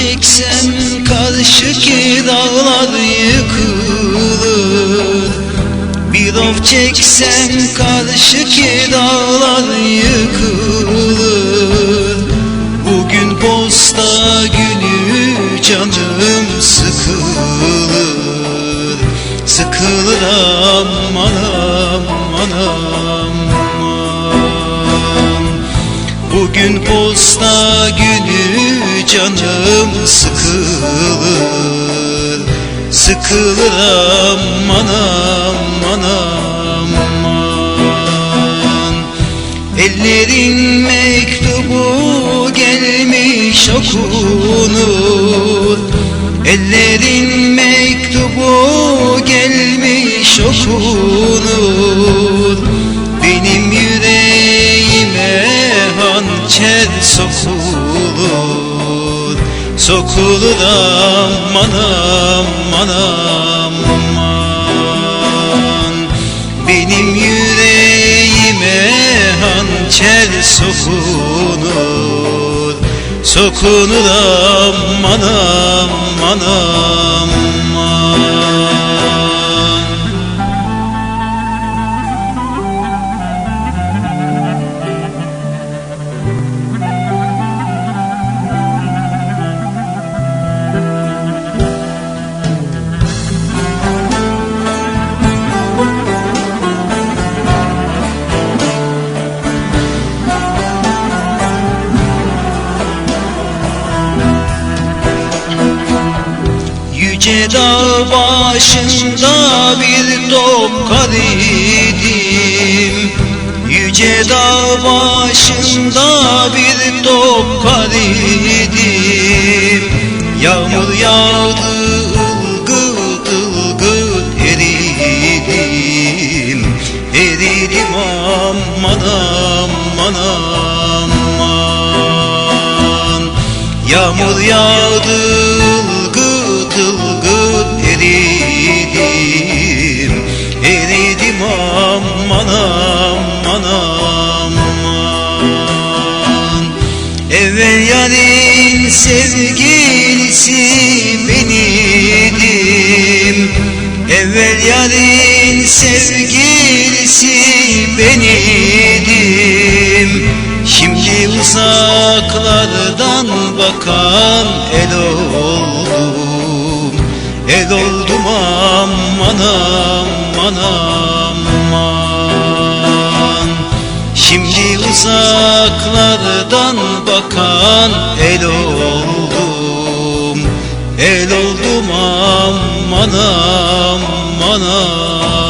çeksem karşıki dağlar yıkılır. Bir of çeksem karşıki dağlar yıkılır. Bugün posta günü canım sıkılır. Sıkılır aman aman aman Bugün posta günü canım sıkılır. Sıkılır aman aman aman. Ellerin mektubu gelmiş okunur. Ellerin mektubu gelmiş okunur Sokulur aman aman aman Benim yüreğime hançer sokunur. Sokunur aman aman aman Yüce dağ başında bir dokar idim Yüce dağ başında bir dokar idim Yağmur yağdı ılgıt ılgıt eridim. Eridim aman aman aman. Yağmur yağdı aman. Evvel yarın sevgilisi beniydim Evvel yarın sevgilisi beniydim Şimdi uzaklardan bakan el oldum. El oldum aman aman Şimdi uzaklardan bakan el oldum El oldum aman aman aman